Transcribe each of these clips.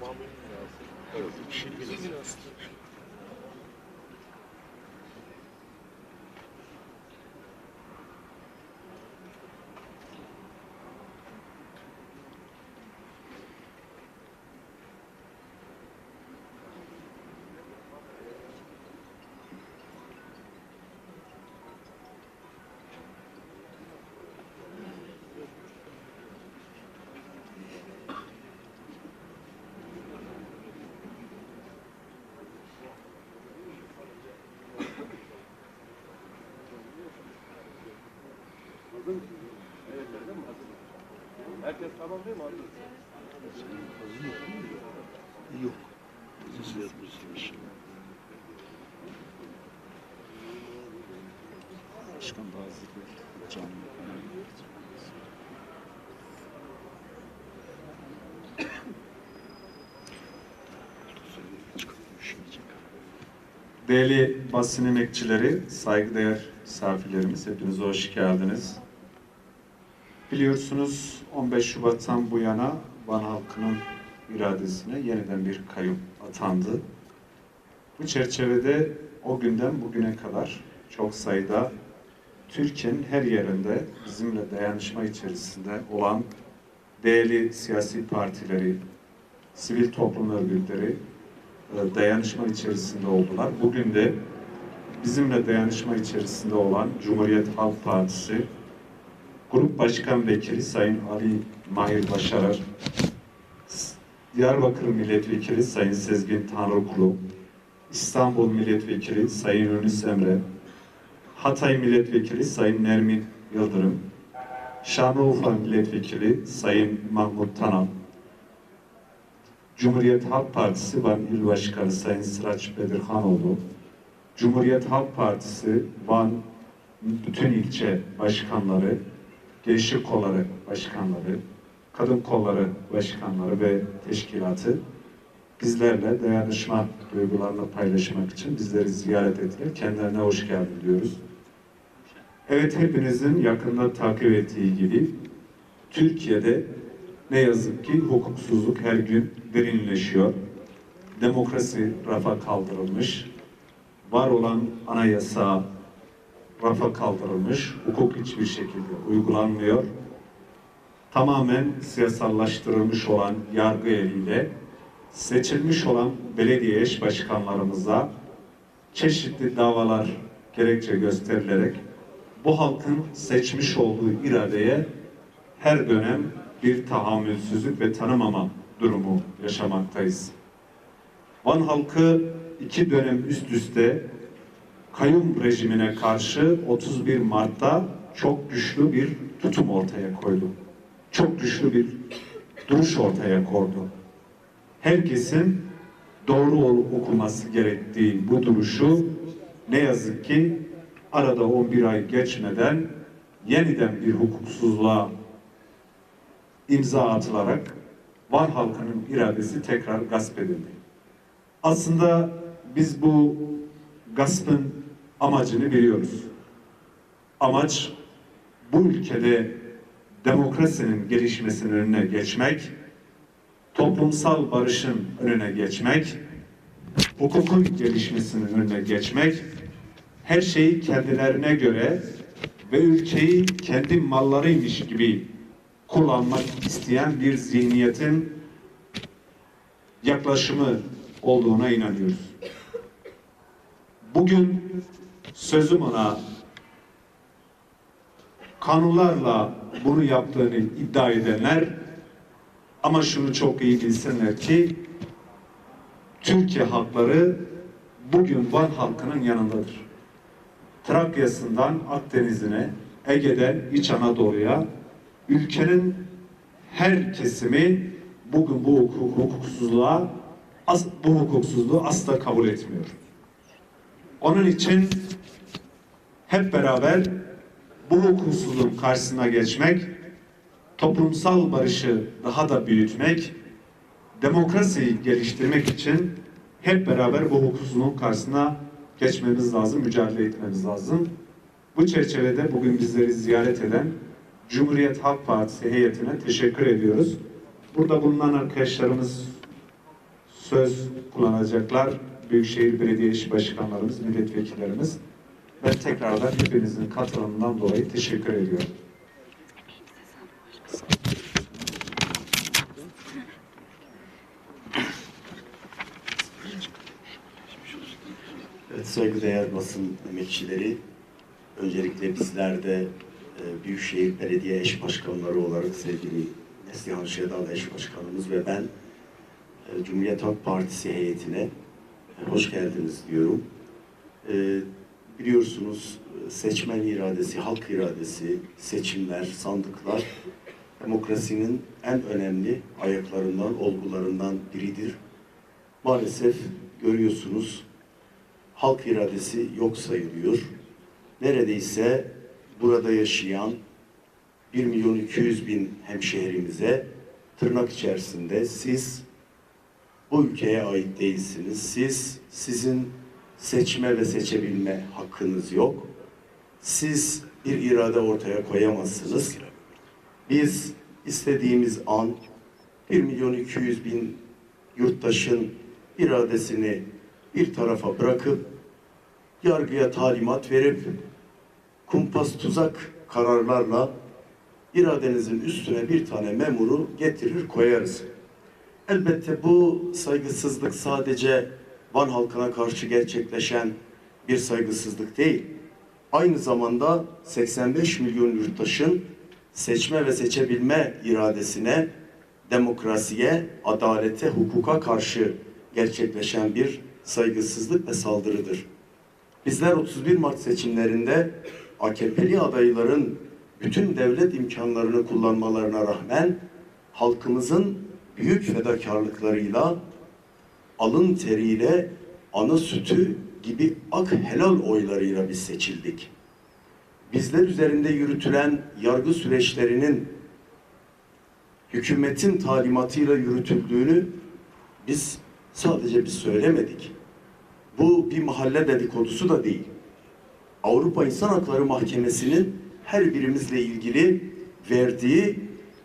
Tamamı Evet, iki, iki, Herkes tamam değil mi abi? Yok. Siz yapmışsınız. Başkan bazı canlı Değerli basın emekçileri, saygıdeğer misafirlerimiz, hepiniz hoş geldiniz. Biliyorsunuz 15 Şubat'tan bu yana Van halkının iradesine yeniden bir kayyum atandı. Bu çerçevede o günden bugüne kadar çok sayıda Türkiye'nin her yerinde bizimle dayanışma içerisinde olan değerli siyasi partileri, sivil toplum örgütleri, e, dayanışma içerisinde oldular. Bugün de bizimle dayanışma içerisinde olan Cumhuriyet Halk Partisi Grup Başkan Vekili Sayın Ali Mahir Başarar, Diyarbakır Milletvekili Sayın Sezgin Tanrıkulu, İstanbul Milletvekili Sayın Yunus Emre, Hatay Milletvekili Sayın Nermin Yıldırım, Şanlıurfa Milletvekili Sayın Mahmut Tanal, Cumhuriyet Halk Partisi Van İl Başkanı Sayın Sıraç Bedirhanoğlu, Cumhuriyet Halk Partisi Van bütün ilçe başkanları, gençlik kolları başkanları, kadın kolları başkanları ve teşkilatı bizlerle dayanışma duygularını paylaşmak için bizleri ziyaret ettiler. Kendilerine hoş geldin diyoruz. Evet hepinizin yakında takip ettiği gibi Türkiye'de ne yazık ki hukuksuzluk her gün derinleşiyor. Demokrasi rafa kaldırılmış. Var olan anayasa rafa kaldırılmış. Hukuk hiçbir şekilde uygulanmıyor. Tamamen siyasallaştırılmış olan yargı eliyle seçilmiş olan belediye eş başkanlarımıza çeşitli davalar gerekçe gösterilerek bu halkın seçmiş olduğu iradeye her dönem bir tahammülsüzlük ve tanımama durumu yaşamaktayız. Van halkı iki dönem üst üste kayyum rejimine karşı 31 Mart'ta çok güçlü bir tutum ortaya koydu. Çok güçlü bir duruş ortaya koydu. Herkesin doğru okuması gerektiği bu duruşu ne yazık ki arada 11 ay geçmeden yeniden bir hukuksuzluğa imza atılarak Van halkının iradesi tekrar gasp edildi. Aslında biz bu gaspın amacını biliyoruz. Amaç bu ülkede demokrasinin gelişmesinin önüne geçmek, toplumsal barışın önüne geçmek, hukukun gelişmesinin önüne geçmek, her şeyi kendilerine göre ve ülkeyi kendi mallarıymış gibi kullanmak isteyen bir zihniyetin yaklaşımı olduğuna inanıyoruz. Bugün sözüm ona kanunlarla bunu yaptığını iddia edenler ama şunu çok iyi bilsinler ki Türkiye halkları bugün Van halkının yanındadır. Trakya'sından Akdeniz'ine, Ege'den İç Anadolu'ya ülkenin her kesimi bugün bu hukuk, hukuksuzluğa bu hukuksuzluğu asla kabul etmiyor. Onun için hep beraber bu hukuksuzluğun karşısına geçmek, toplumsal barışı daha da büyütmek, demokrasiyi geliştirmek için hep beraber bu hukuksuzluğun karşısına geçmemiz lazım, mücadele etmemiz lazım. Bu çerçevede bugün bizleri ziyaret eden Cumhuriyet Halk Partisi heyetine teşekkür ediyoruz. Burada bulunan arkadaşlarımız söz kullanacaklar. Büyükşehir Belediye Başkanlarımız, milletvekillerimiz. Ben tekrardan hepinizin katılımından dolayı teşekkür ediyorum. Evet, saygıdeğer basın emekçileri, öncelikle bizler de e, Büyükşehir Belediye Eş Başkanları olarak sevgili Neslihan Şedal Eş Başkanımız ve ben e, Cumhuriyet Halk Partisi heyetine hoş geldiniz diyorum. E, biliyorsunuz seçmen iradesi, halk iradesi, seçimler, sandıklar demokrasinin en önemli ayaklarından, olgularından biridir. Maalesef görüyorsunuz halk iradesi yok sayılıyor. Neredeyse burada yaşayan 1 milyon 200 bin hemşehrimize tırnak içerisinde siz bu ülkeye ait değilsiniz. Siz, sizin seçme ve seçebilme hakkınız yok. Siz bir irade ortaya koyamazsınız. Biz istediğimiz an 1 milyon 200 bin yurttaşın iradesini bir tarafa bırakıp yargıya talimat verip kumpas tuzak kararlarla iradenizin üstüne bir tane memuru getirir koyarız. Elbette bu saygısızlık sadece Van halkına karşı gerçekleşen bir saygısızlık değil. Aynı zamanda 85 milyon yurttaşın seçme ve seçebilme iradesine, demokrasiye, adalete, hukuka karşı gerçekleşen bir saygısızlık ve saldırıdır. Bizler 31 Mart seçimlerinde AKP'li adayların bütün devlet imkanlarını kullanmalarına rağmen halkımızın büyük fedakarlıklarıyla alın teriyle ana sütü gibi ak helal oylarıyla biz seçildik. Bizler üzerinde yürütülen yargı süreçlerinin hükümetin talimatıyla yürütüldüğünü biz sadece biz söylemedik. Bu bir mahalle dedikodusu da değil. Avrupa İnsan Hakları Mahkemesi'nin her birimizle ilgili verdiği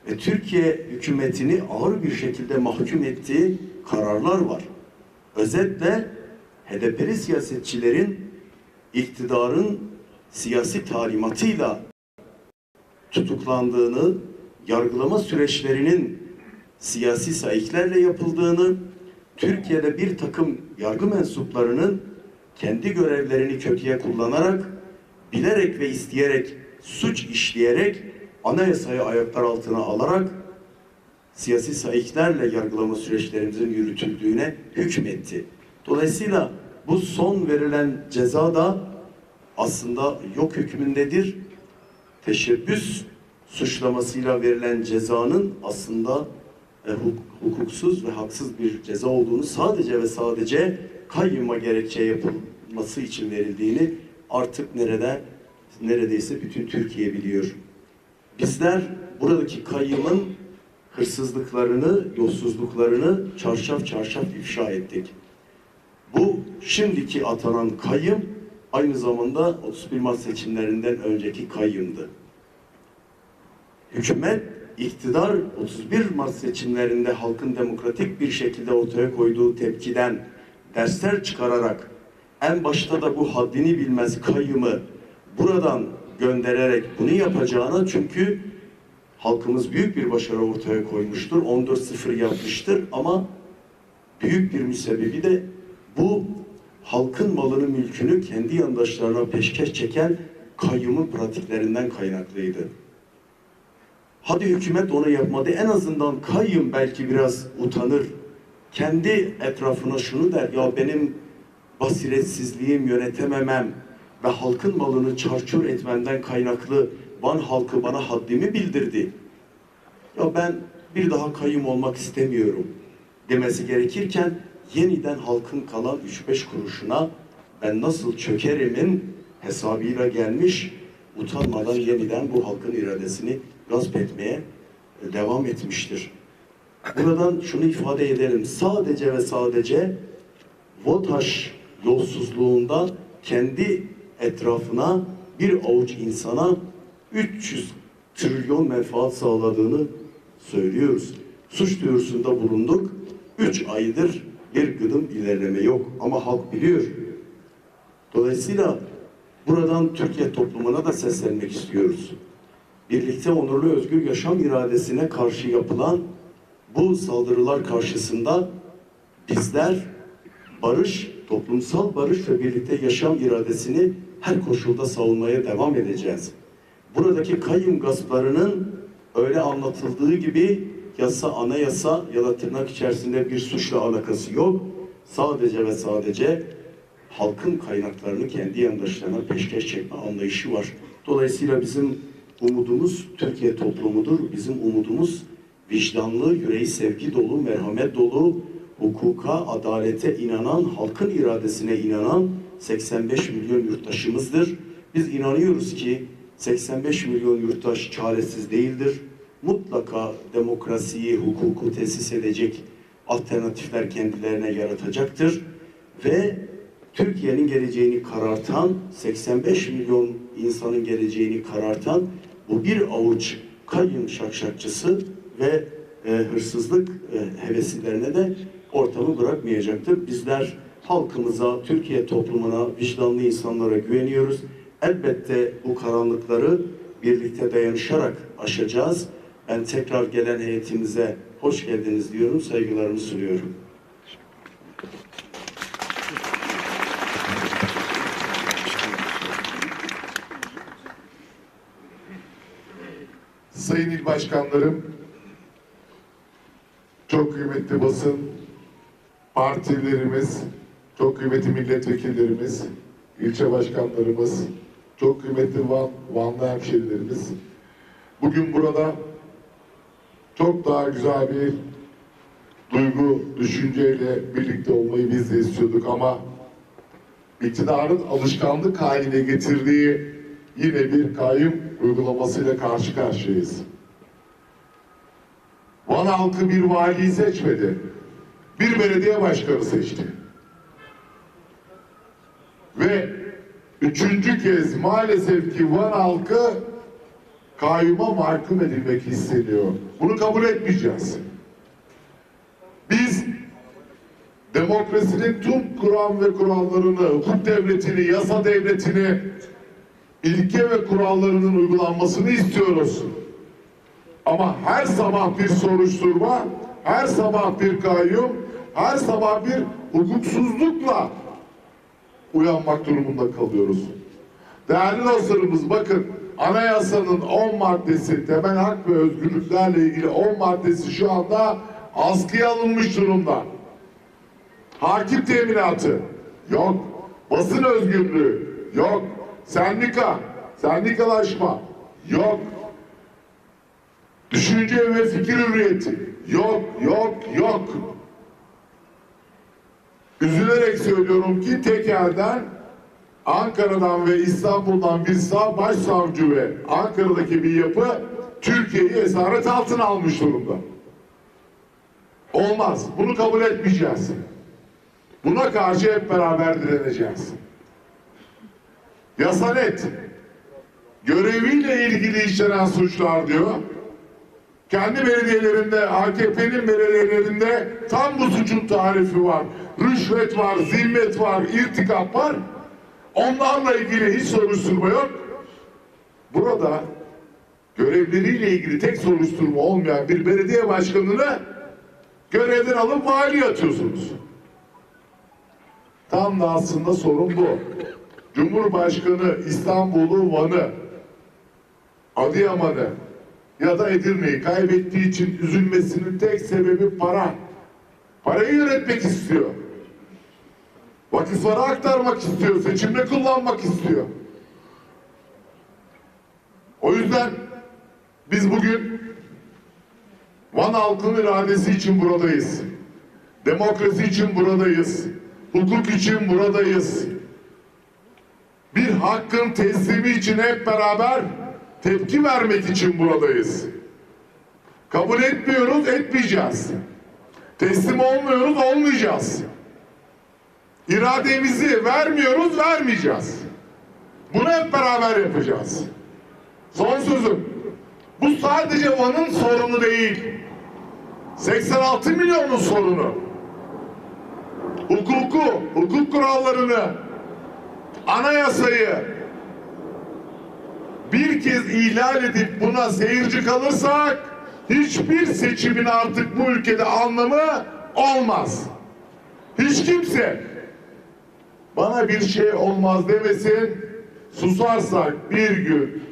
ve Türkiye hükümetini ağır bir şekilde mahkum ettiği kararlar var. Özetle HDP'li siyasetçilerin iktidarın siyasi talimatıyla tutuklandığını, yargılama süreçlerinin siyasi saiklerle yapıldığını, Türkiye'de bir takım yargı mensuplarının kendi görevlerini kötüye kullanarak, bilerek ve isteyerek, suç işleyerek, anayasayı ayaklar altına alarak siyasi saiklerle yargılama süreçlerimizin yürütüldüğüne hükmetti. Dolayısıyla bu son verilen ceza da aslında yok hükmündedir. Teşebbüs suçlamasıyla verilen cezanın aslında e, huk- hukuksuz ve haksız bir ceza olduğunu sadece ve sadece kayyuma gerekçe yapılması için verildiğini artık nerede neredeyse bütün Türkiye biliyor. Bizler buradaki kayyımın hırsızlıklarını, yolsuzluklarını çarşaf çarşaf ifşa ettik. Bu şimdiki atanan kayyım aynı zamanda 31 Mart seçimlerinden önceki kayyımdı. Hükümet, iktidar 31 Mart seçimlerinde halkın demokratik bir şekilde ortaya koyduğu tepkiden dersler çıkararak en başta da bu haddini bilmez kayyımı buradan göndererek bunu yapacağına çünkü halkımız büyük bir başarı ortaya koymuştur. 14-0 yapmıştır ama büyük bir müsebbibi de bu halkın malını mülkünü kendi yandaşlarına peşkeş çeken kayyumun pratiklerinden kaynaklıydı. Hadi hükümet onu yapmadı. En azından kayyum belki biraz utanır. Kendi etrafına şunu der. Ya benim basiretsizliğim, yönetememem ve halkın malını çarçur etmenden kaynaklı Van halkı bana haddimi bildirdi. Ya ben bir daha kayyum olmak istemiyorum demesi gerekirken yeniden halkın kalan 3-5 kuruşuna ben nasıl çökerimin hesabıyla gelmiş utanmadan yeniden bu halkın iradesini gasp etmeye devam etmiştir. Buradan şunu ifade edelim. Sadece ve sadece VOTAŞ yolsuzluğunda kendi etrafına bir avuç insana 300 trilyon menfaat sağladığını söylüyoruz. Suç duyurusunda bulunduk. 3 aydır bir gıdım ilerleme yok ama halk biliyor. Dolayısıyla buradan Türkiye toplumuna da seslenmek istiyoruz. Birlikte onurlu özgür yaşam iradesine karşı yapılan bu saldırılar karşısında bizler barış, toplumsal barış ve birlikte yaşam iradesini her koşulda savunmaya devam edeceğiz. Buradaki kayyum gasplarının öyle anlatıldığı gibi yasa, anayasa ya da tırnak içerisinde bir suçla alakası yok. Sadece ve sadece halkın kaynaklarını kendi yandaşlarına peşkeş çekme anlayışı var. Dolayısıyla bizim umudumuz Türkiye toplumudur. Bizim umudumuz vicdanlı, yüreği sevgi dolu, merhamet dolu, hukuka, adalete inanan, halkın iradesine inanan 85 milyon yurttaşımızdır. Biz inanıyoruz ki 85 milyon yurttaş çaresiz değildir. Mutlaka demokrasiyi, hukuku tesis edecek alternatifler kendilerine yaratacaktır. Ve Türkiye'nin geleceğini karartan, 85 milyon insanın geleceğini karartan bu bir avuç kayyum şakşakçısı ve e, hırsızlık e, heveslilerine de ortamı bırakmayacaktır. Bizler halkımıza, Türkiye toplumuna, vicdanlı insanlara güveniyoruz. Elbette bu karanlıkları birlikte dayanışarak aşacağız. Ben tekrar gelen heyetimize hoş geldiniz diyorum, saygılarımı sunuyorum. Sayın İl Başkanlarım, çok kıymetli basın, partilerimiz, çok kıymetli milletvekillerimiz, ilçe başkanlarımız, çok kıymetli Van, Vanlı hemşerilerimiz. Bugün burada çok daha güzel bir duygu, düşünceyle birlikte olmayı biz de istiyorduk ama iktidarın alışkanlık haline getirdiği yine bir kayyum uygulamasıyla karşı karşıyayız. Van halkı bir valiyi seçmedi. Bir belediye başkanı seçti. Ve üçüncü kez maalesef ki Van halkı kayyuma mahkum edilmek isteniyor. Bunu kabul etmeyeceğiz. Biz demokrasinin tüm kuram ve kurallarını, hukuk devletini, yasa devletini, ilke ve kurallarının uygulanmasını istiyoruz. Ama her sabah bir soruşturma, her sabah bir kayyum, her sabah bir hukuksuzlukla uyanmak durumunda kalıyoruz. Değerli dostlarımız bakın anayasanın 10 maddesi temel hak ve özgürlüklerle ilgili 10 maddesi şu anda askıya alınmış durumda. Hakim teminatı yok. Basın özgürlüğü yok. Sendika, sendikalaşma yok. Düşünce ve fikir hürriyeti yok, yok, yok. Üzülerek söylüyorum ki tek elden Ankara'dan ve İstanbul'dan bir sağ başsavcı ve Ankara'daki bir yapı Türkiye'yi esaret altına almış durumda. Olmaz. Bunu kabul etmeyeceğiz. Buna karşı hep beraber direneceğiz. Yasa net. Göreviyle ilgili işlenen suçlar diyor. Kendi belediyelerinde, AKP'nin belediyelerinde tam bu suçun tarifi var. Rüşvet var, zimmet var, irtikap var. Onlarla ilgili hiç soruşturma yok. Burada görevleriyle ilgili tek soruşturma olmayan bir belediye başkanını görevden alıp vali atıyorsunuz. Tam da aslında sorun bu. Cumhurbaşkanı İstanbul'u, Van'ı, Adıyaman'ı ya da Edirne'yi kaybettiği için üzülmesinin tek sebebi para. Parayı yönetmek istiyor. Vakıflara aktarmak istiyor, seçimde kullanmak istiyor. O yüzden biz bugün Van halkının iradesi için buradayız. Demokrasi için buradayız. Hukuk için buradayız. Bir hakkın teslimi için hep beraber tepki vermek için buradayız. Kabul etmiyoruz, etmeyeceğiz. Teslim olmuyoruz, olmayacağız. İrademizi vermiyoruz, vermeyeceğiz. Bunu hep beraber yapacağız. Son sözüm. Bu sadece Van'ın sorunu değil. 86 milyonun sorunu. hukuku, hukuk kurallarını, anayasayı bir kez ihlal edip buna seyirci kalırsak hiçbir seçimin artık bu ülkede anlamı olmaz. Hiç kimse bana bir şey olmaz demesin. Susarsak bir gün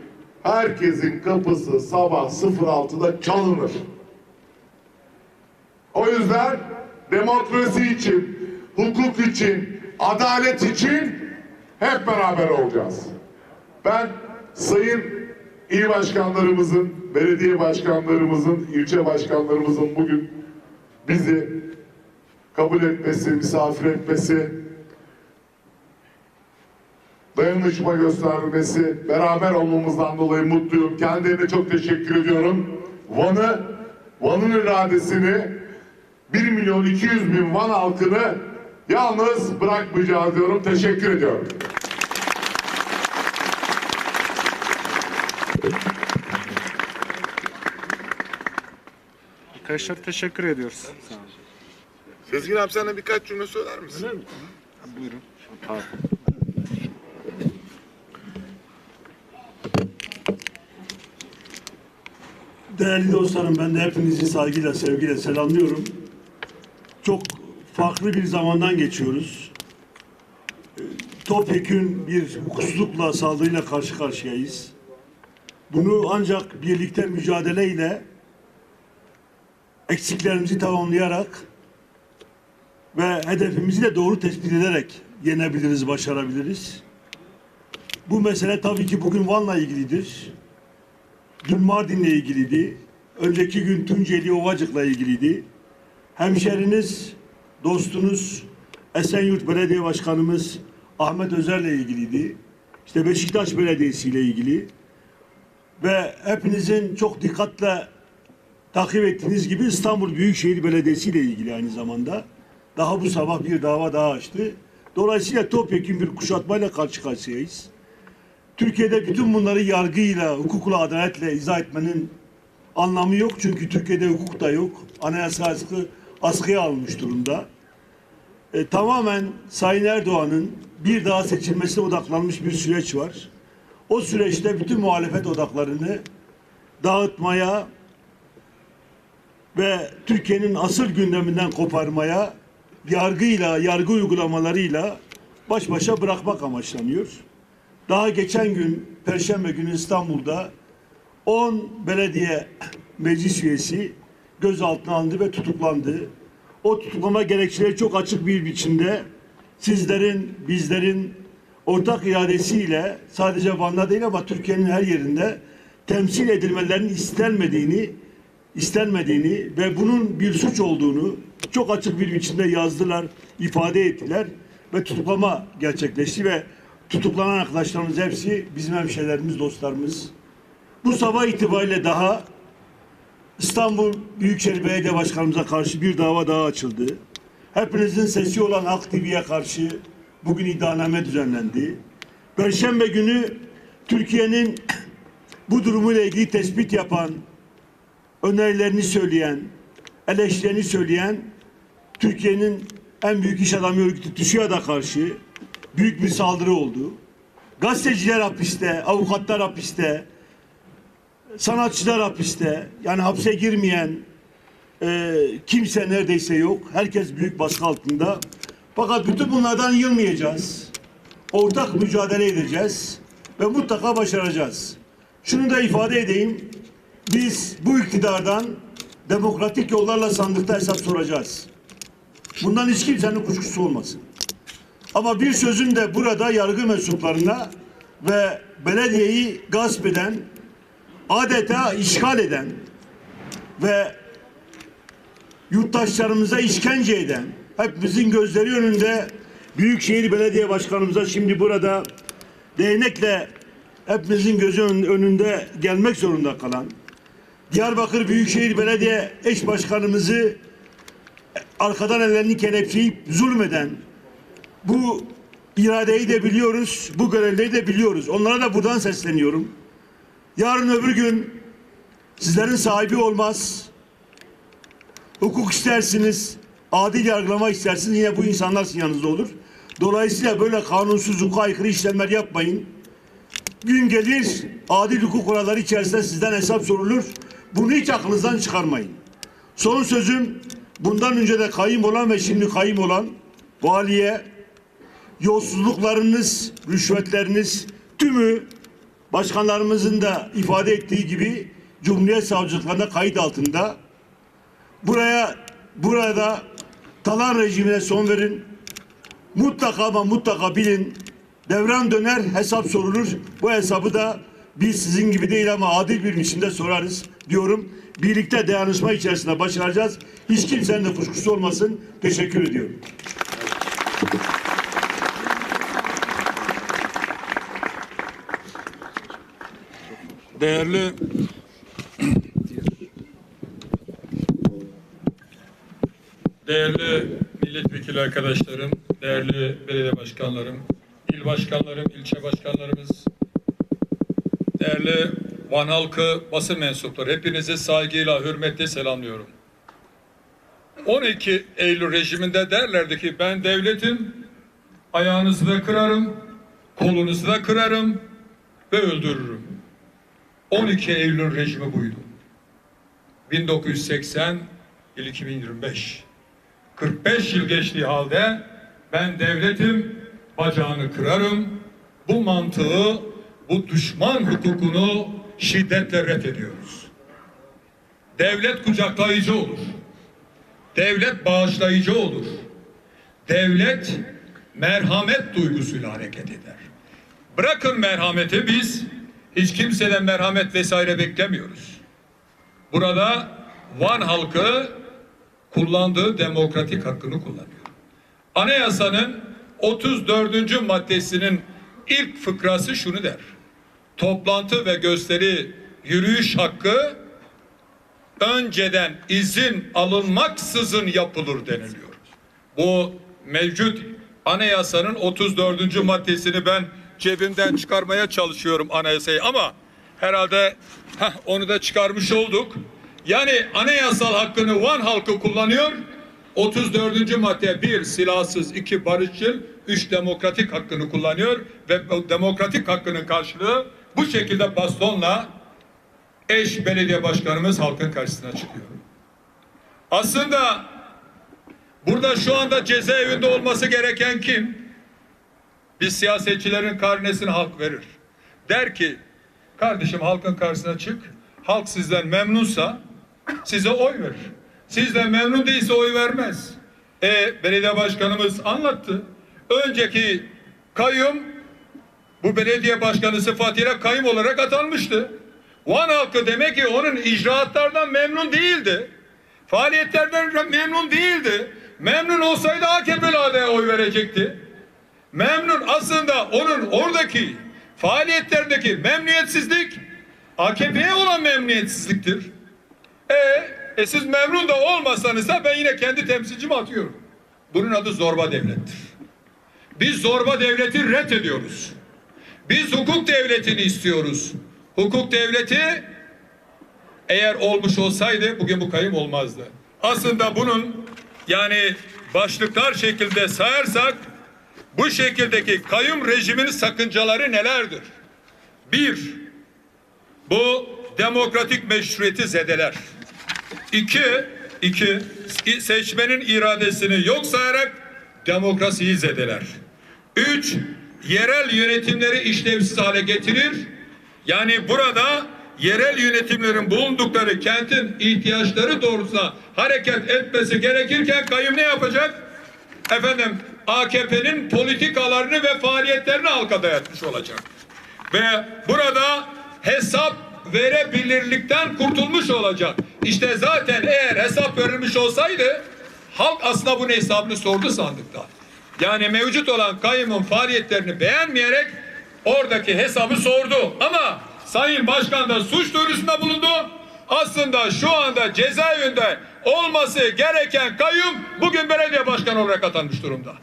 herkesin kapısı sabah 06'da çalınır. O yüzden demokrasi için, hukuk için, adalet için hep beraber olacağız. Ben sayın il başkanlarımızın, belediye başkanlarımızın, ilçe başkanlarımızın bugün bizi kabul etmesi, misafir etmesi, dayanışma göstermesi, beraber olmamızdan dolayı mutluyum. Kendilerine çok teşekkür ediyorum. Van'ı, Van'ın iradesini 1 milyon 200 bin Van halkını yalnız bırakmayacağız diyorum. Teşekkür ediyorum. Arkadaşlar teşekkür ediyoruz. Sağ olun. Sezgin abi de birkaç cümle söyler misin? Buyurun. Değerli dostlarım ben de hepinizi saygıyla sevgiyle selamlıyorum. Çok farklı bir zamandan geçiyoruz. Topyekün bir hukuksuzlukla saldırıyla karşı karşıyayız. Bunu ancak birlikte mücadeleyle eksiklerimizi tamamlayarak ve hedefimizi de doğru tespit ederek yenebiliriz, başarabiliriz. Bu mesele tabii ki bugün Van'la ilgilidir. Dün Mardin'le ilgiliydi. Önceki gün Tunceli Ovacık'la ilgiliydi. Hemşeriniz, dostunuz Esenyurt Belediye Başkanımız Ahmet Özer'le ilgiliydi. İşte Beşiktaş Belediyesi ile ilgili. Ve hepinizin çok dikkatle takip ettiğiniz gibi İstanbul Büyükşehir Belediyesi ile ilgili aynı zamanda. Daha bu sabah bir dava daha açtı. Dolayısıyla topyekun bir kuşatmayla karşı karşıyayız. Türkiye'de bütün bunları yargıyla, hukukla, adaletle izah etmenin anlamı yok. Çünkü Türkiye'de hukuk da yok. Anayasa askı, askıya alınmış durumda. E, tamamen Sayın Erdoğan'ın bir daha seçilmesine odaklanmış bir süreç var. O süreçte bütün muhalefet odaklarını dağıtmaya ve Türkiye'nin asıl gündeminden koparmaya, yargıyla, yargı uygulamalarıyla baş başa bırakmak amaçlanıyor. Daha geçen gün Perşembe günü İstanbul'da 10 belediye meclis üyesi gözaltına alındı ve tutuklandı. O tutuklama gerekçeleri çok açık bir biçimde sizlerin, bizlerin ortak iradesiyle sadece Van'da değil ama Türkiye'nin her yerinde temsil edilmelerinin istenmediğini, istenmediğini ve bunun bir suç olduğunu çok açık bir biçimde yazdılar, ifade ettiler ve tutuklama gerçekleşti ve tutuklanan arkadaşlarımız hepsi bizim hemşehrilerimiz, dostlarımız. Bu sabah itibariyle daha İstanbul Büyükşehir Belediye Başkanımıza karşı bir dava daha açıldı. Hepinizin sesi olan Halk TV'ye karşı bugün iddianame düzenlendi. Perşembe günü Türkiye'nin bu durumuyla ilgili tespit yapan, önerilerini söyleyen, eleştirilerini söyleyen Türkiye'nin en büyük iş adamı örgütü TÜSİAD'a karşı büyük bir saldırı oldu. Gazeteciler hapiste, avukatlar hapiste, sanatçılar hapiste. Yani hapse girmeyen e, kimse neredeyse yok. Herkes büyük baskı altında. Fakat bütün bunlardan yılmayacağız. Ortak mücadele edeceğiz ve mutlaka başaracağız. Şunu da ifade edeyim. Biz bu iktidardan demokratik yollarla sandıkta hesap soracağız. Bundan hiç kimsenin kuşkusu olmasın. Ama bir sözün de burada yargı mensuplarına ve belediyeyi gasp eden, adeta işgal eden ve yurttaşlarımıza işkence eden, hepimizin gözleri önünde Büyükşehir Belediye Başkanımıza şimdi burada değnekle hepimizin gözü ön- önünde gelmek zorunda kalan, Diyarbakır Büyükşehir Belediye eş başkanımızı arkadan ellerini kelepçeleyip zulmeden, bu iradeyi de biliyoruz, bu görevleri de biliyoruz. Onlara da buradan sesleniyorum. Yarın öbür gün sizlerin sahibi olmaz. Hukuk istersiniz, adil yargılama istersiniz yine bu insanlar sizin yanınızda olur. Dolayısıyla böyle kanunsuz hukuka aykırı işlemler yapmayın. Gün gelir adil hukuk kuralları içerisinde sizden hesap sorulur. Bunu hiç aklınızdan çıkarmayın. Son sözüm bundan önce de kayım olan ve şimdi kayım olan valiye yolsuzluklarınız, rüşvetleriniz tümü başkanlarımızın da ifade ettiği gibi Cumhuriyet Savcılıklarına kayıt altında. Buraya burada talan rejimine son verin. Mutlaka ama mutlaka bilin. Devran döner, hesap sorulur. Bu hesabı da biz sizin gibi değil ama adil bir biçimde sorarız diyorum. Birlikte dayanışma içerisinde başaracağız. Hiç kimsenin de kuşkusu olmasın. Teşekkür ediyorum. Değerli Değerli milletvekili arkadaşlarım, değerli belediye başkanlarım, il başkanlarım, ilçe başkanlarımız, değerli Van halkı basın mensupları, hepinizi saygıyla, hürmetle selamlıyorum. 12 Eylül rejiminde derlerdi ki ben devletim, ayağınızı da kırarım, kolunuzu da kırarım ve öldürürüm. 12 Eylül rejimi buydu. 1980 yıl 2025. 45 yıl geçtiği halde ben devletim bacağını kırarım. Bu mantığı, bu düşman hukukunu şiddetle reddediyoruz. Devlet kucaklayıcı olur. Devlet bağışlayıcı olur. Devlet merhamet duygusuyla hareket eder. Bırakın merhameti biz hiç kimseden merhamet vesaire beklemiyoruz. Burada Van halkı kullandığı demokratik hakkını kullanıyor. Anayasanın 34. maddesinin ilk fıkrası şunu der. Toplantı ve gösteri yürüyüş hakkı önceden izin alınmaksızın yapılır deniliyor. Bu mevcut anayasanın 34. maddesini ben cebimden çıkarmaya çalışıyorum anayasayı ama herhalde heh, onu da çıkarmış olduk. Yani anayasal hakkını Van halkı kullanıyor. 34. madde 1 silahsız, 2 barışçıl, 3 demokratik hakkını kullanıyor ve demokratik hakkının karşılığı bu şekilde bastonla eş belediye başkanımız halkın karşısına çıkıyor. Aslında burada şu anda cezaevinde olması gereken kim? Biz siyasetçilerin karnesini halk verir. Der ki kardeşim halkın karşısına çık. Halk sizden memnunsa size oy verir. Sizden memnun değilse oy vermez. E belediye başkanımız anlattı. Önceki kayyum bu belediye başkanı sıfatıyla kayyum olarak atanmıştı. Van halkı demek ki onun icraatlardan memnun değildi. Faaliyetlerden memnun değildi. Memnun olsaydı AKP'li adaya oy verecekti. Memnun aslında onun oradaki faaliyetlerindeki memnuniyetsizlik AKP'ye olan memnuniyetsizliktir. E, e siz memnun da olmasanız da ben yine kendi temsilcimi atıyorum. Bunun adı zorba devlettir. Biz zorba devleti reddediyoruz. Biz hukuk devletini istiyoruz. Hukuk devleti eğer olmuş olsaydı bugün bu kayım olmazdı. Aslında bunun yani başlıklar şekilde sayarsak bu şekildeki kayyum rejiminin sakıncaları nelerdir? Bir, bu demokratik meşruiyeti zedeler. İki, iki, seçmenin iradesini yok sayarak demokrasiyi zedeler. Üç, yerel yönetimleri işlevsiz hale getirir. Yani burada yerel yönetimlerin bulundukları kentin ihtiyaçları doğrultusunda hareket etmesi gerekirken kayyum ne yapacak? Efendim AKP'nin politikalarını ve faaliyetlerini halka dayatmış olacak. Ve burada hesap verebilirlikten kurtulmuş olacak. İşte zaten eğer hesap verilmiş olsaydı halk aslında bunun hesabını sordu sandıkta. Yani mevcut olan kayyumun faaliyetlerini beğenmeyerek oradaki hesabı sordu. Ama Sayın Başkan da suç duyurusunda bulundu. Aslında şu anda cezaevinde olması gereken kayyum bugün belediye başkanı olarak atanmış durumda.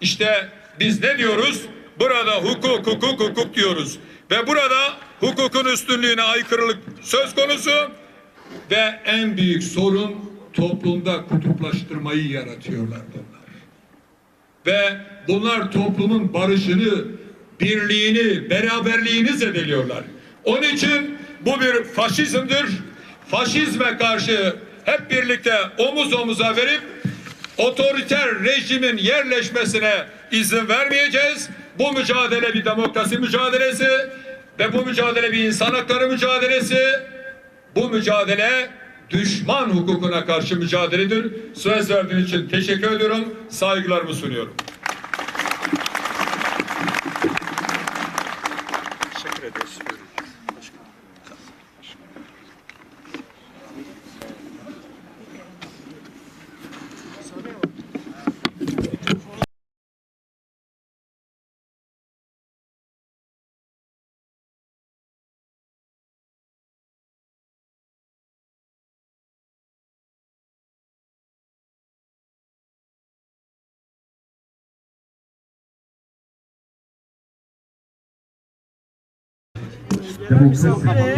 İşte biz ne diyoruz? Burada hukuk, hukuk, hukuk diyoruz. Ve burada hukukun üstünlüğüne aykırılık söz konusu ve en büyük sorun toplumda kutuplaştırmayı yaratıyorlar bunlar. Ve bunlar toplumun barışını, birliğini, beraberliğini zedeliyorlar. Onun için bu bir faşizmdir. Faşizme karşı hep birlikte omuz omuza verip otoriter rejimin yerleşmesine izin vermeyeceğiz. Bu mücadele bir demokrasi mücadelesi ve bu mücadele bir insan hakları mücadelesi. Bu mücadele düşman hukukuna karşı mücadeledir. Söz verdiğiniz için teşekkür ediyorum. Saygılarımı sunuyorum. Demokrasi